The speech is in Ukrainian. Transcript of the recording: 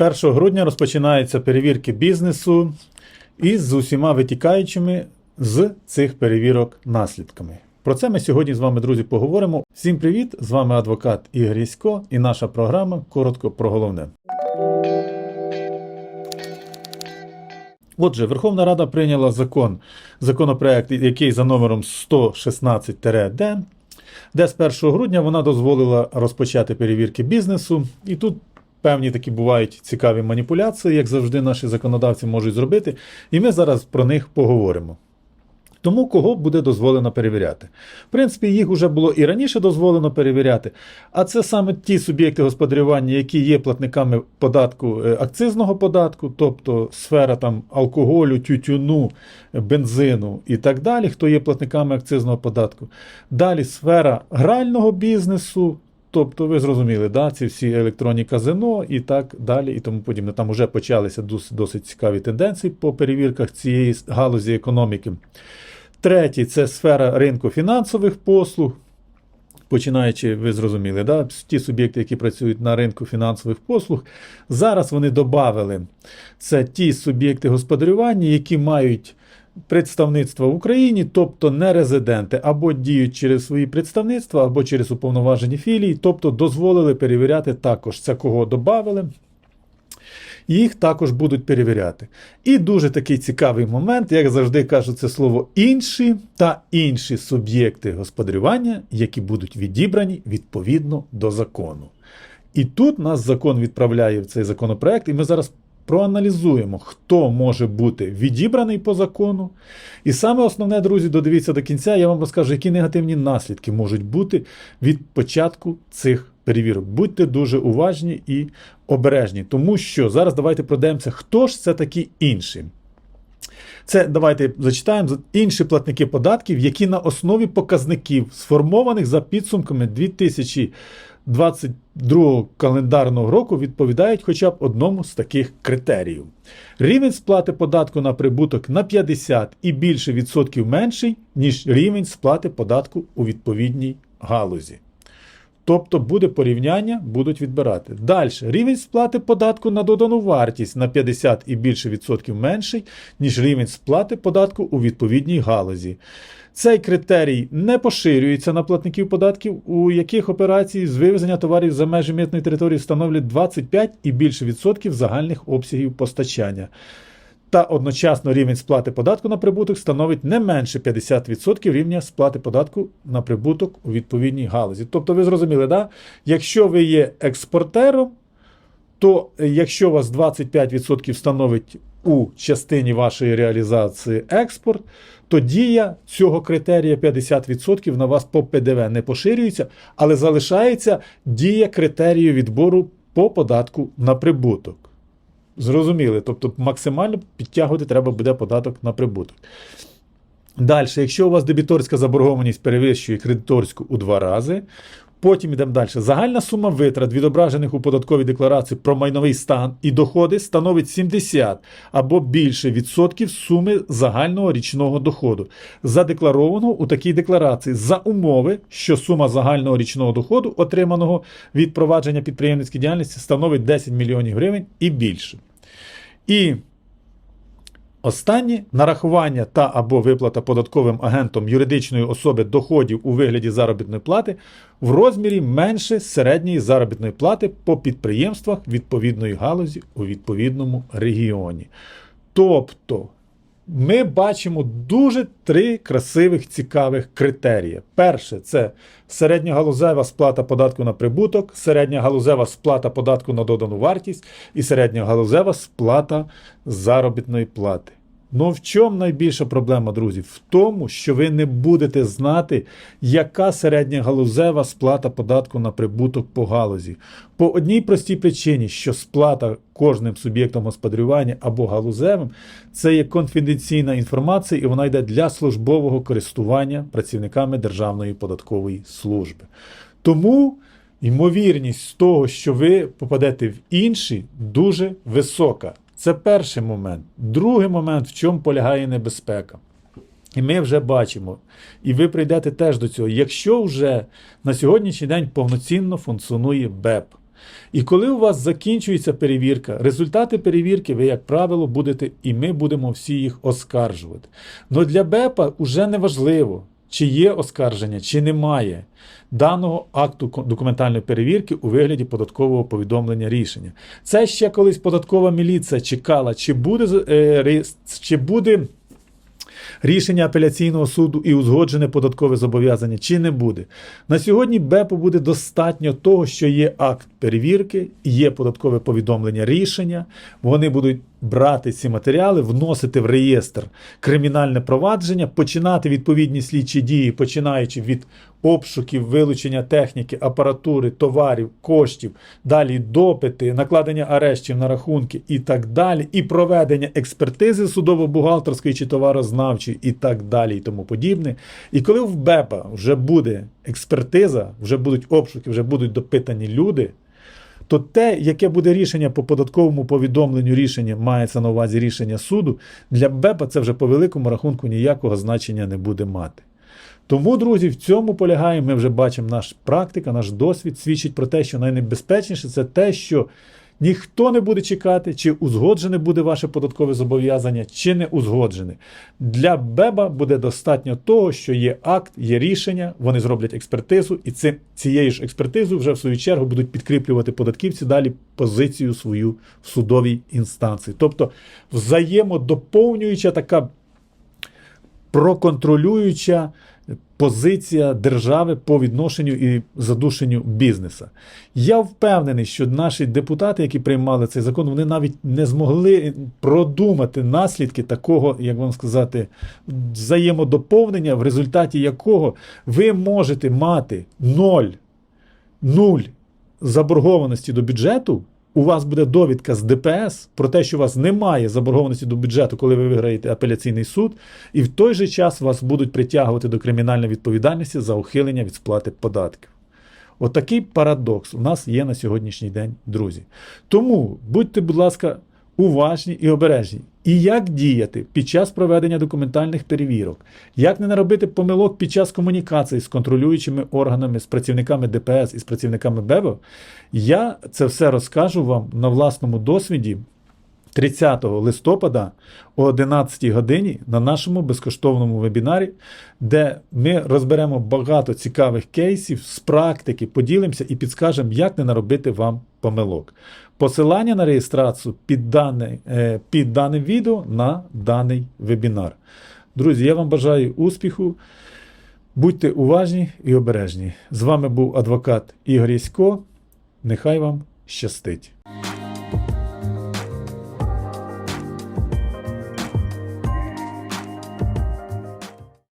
1 грудня розпочинаються перевірки бізнесу із з усіма витікаючими з цих перевірок наслідками. Про це ми сьогодні з вами, друзі, поговоримо. Всім привіт! З вами адвокат Ігор Ясько і наша програма коротко про головне. Отже, Верховна Рада прийняла закон, законопроект, який за номером 116-д, де з 1 грудня вона дозволила розпочати перевірки бізнесу. І тут певні такі бувають цікаві маніпуляції, як завжди, наші законодавці можуть зробити. І ми зараз про них поговоримо. Тому кого буде дозволено перевіряти. В принципі, їх вже було і раніше дозволено перевіряти, а це саме ті суб'єкти господарювання, які є платниками податку е, акцизного податку, тобто сфера там алкоголю, тютюну, бензину і так далі, хто є платниками акцизного податку. Далі сфера грального бізнесу. Тобто, ви зрозуміли, да, ці всі електронні казино і так далі, і тому подібне. Там вже почалися досить, досить цікаві тенденції по перевірках цієї галузі економіки. Третій це сфера ринку фінансових послуг. Починаючи, ви зрозуміли, да? ті суб'єкти, які працюють на ринку фінансових послуг, зараз вони додали це ті суб'єкти господарювання, які мають представництво в Україні, тобто не резиденти, або діють через свої представництва, або через уповноважені філії, тобто дозволили перевіряти також це, кого додали їх також будуть перевіряти. І дуже такий цікавий момент, як завжди кажу це слово інші та інші суб'єкти господарювання, які будуть відібрані відповідно до закону. І тут нас закон відправляє в цей законопроект, і ми зараз проаналізуємо, хто може бути відібраний по закону. І саме основне, друзі, додивіться до кінця, я вам розкажу, які негативні наслідки можуть бути від початку цих перевірок. Будьте дуже уважні і обережні, тому що зараз давайте пройдемося, хто ж це такі інші. Це давайте зачитаємо інші платники податків, які на основі показників, сформованих за підсумками 2022 календарного року, відповідають хоча б одному з таких критеріїв. Рівень сплати податку на прибуток на 50 і більше відсотків менший, ніж рівень сплати податку у відповідній галузі. Тобто буде порівняння, будуть відбирати. Далі, рівень сплати податку на додану вартість на 50 і більше відсотків менший, ніж рівень сплати податку у відповідній галузі. Цей критерій не поширюється на платників податків, у яких операції з вивезення товарів за межі митної території становлять 25 і більше відсотків загальних обсягів постачання та одночасно рівень сплати податку на прибуток становить не менше 50% рівня сплати податку на прибуток у відповідній галузі. Тобто, ви зрозуміли, да? якщо ви є експортером, то якщо у вас 25% становить у частині вашої реалізації експорт, то дія цього критерія 50% на вас по ПДВ не поширюється, але залишається дія критерію відбору по податку на прибуток. Зрозуміли, тобто максимально підтягувати треба буде податок на прибуток. Далі, якщо у вас дебіторська заборгованість перевищує кредиторську у два рази, потім йдемо далі. Загальна сума витрат, відображених у податковій декларації про майновий стан і доходи, становить 70 або більше відсотків суми загального річного доходу, задекларованого у такій декларації за умови, що сума загального річного доходу, отриманого від провадження підприємницької діяльності, становить 10 мільйонів гривень і більше. І останнє нарахування та або виплата податковим агентом юридичної особи доходів у вигляді заробітної плати в розмірі менше середньої заробітної плати по підприємствах відповідної галузі у відповідному регіоні. Тобто ми бачимо дуже три красивих цікавих критерії. Перше, це середньогалузева сплата податку на прибуток, середньогалузева сплата податку на додану вартість і середньогалузева сплата заробітної плати. Ну в чому найбільша проблема, друзі? В тому, що ви не будете знати, яка середня галузева сплата податку на прибуток по галузі. По одній простій причині, що сплата кожним суб'єктом господарювання або галузевим це є конфіденційна інформація, і вона йде для службового користування працівниками Державної податкової служби. Тому. Ймовірність того, що ви попадете в інші, дуже висока. Це перший момент. Другий момент, в чому полягає небезпека. І ми вже бачимо, і ви прийдете теж до цього. Якщо вже на сьогоднішній день повноцінно функціонує БЕП, І коли у вас закінчується перевірка, результати перевірки ви, як правило, будете, і ми будемо всі їх оскаржувати. Но для БЕПа вже не важливо, чи є оскарження, чи немає даного акту документальної перевірки у вигляді податкового повідомлення рішення. Це ще колись податкова міліція чекала, чи буде, е, чи буде рішення апеляційного суду і узгоджене податкове зобов'язання, чи не буде. На сьогодні БЕПу буде достатньо того, що є акт перевірки, є податкове повідомлення рішення. Вони будуть брати ці матеріали, вносити в реєстр кримінальне провадження, починати відповідні слідчі дії, починаючи від обшуків, вилучення техніки, апаратури, товарів, коштів, далі допити, накладення арештів на рахунки і так далі, і проведення експертизи судово-бухгалтерської чи товарознавчої, і так далі, і тому подібне. І коли в БЕПа вже буде експертиза, вже будуть обшуки, вже будуть допитані люди. То те, яке буде рішення по податковому повідомленню рішення, мається на увазі рішення суду, для БЕПа це вже по великому рахунку ніякого значення не буде мати. Тому, друзі, в цьому полягає, ми вже бачимо наш практика, наш досвід свідчить про те, що найнебезпечніше це те, що ніхто не буде чекати, чи узгоджене буде ваше податкове зобов'язання, чи не узгоджене. Для БЕБа буде достатньо того, що є акт, є рішення, вони зроблять експертизу, і цим, цією ж експертизою вже в свою чергу будуть підкріплювати податківці далі позицію свою в судовій інстанції. Тобто взаємодоповнююча така проконтролююча позиція держави по відношенню і задушенню бізнеса. Я впевнений, що наші депутати, які приймали цей закон, вони навіть не змогли продумати наслідки такого, як вам сказати, взаємодоповнення, в результаті якого ви можете мати ноль, нуль заборгованості до бюджету. У вас буде довідка з ДПС про те, що у вас немає заборгованості до бюджету, коли ви виграєте апеляційний суд, і в той же час вас будуть притягувати до кримінальної відповідальності за ухилення від сплати податків. Отакий парадокс у нас є на сьогоднішній день, друзі. Тому будьте, будь ласка, уважні і обережні. І як діяти під час проведення документальних перевірок, як не наробити помилок під час комунікації з контролюючими органами, з працівниками ДПС і з працівниками БЕБО, я це все розкажу вам на власному досвіді 30 листопада о 11 годині на нашому безкоштовному вебінарі, де ми розберемо багато цікавих кейсів з практики, поділимося і підскажемо, як не наробити вам помилок. Посилання на реєстрацію під, дане, е, під даним відео на даний вебінар. Друзі, я вам бажаю успіху. Будьте уважні і обережні. З вами був адвокат Ігор Ясько. Нехай вам щастить.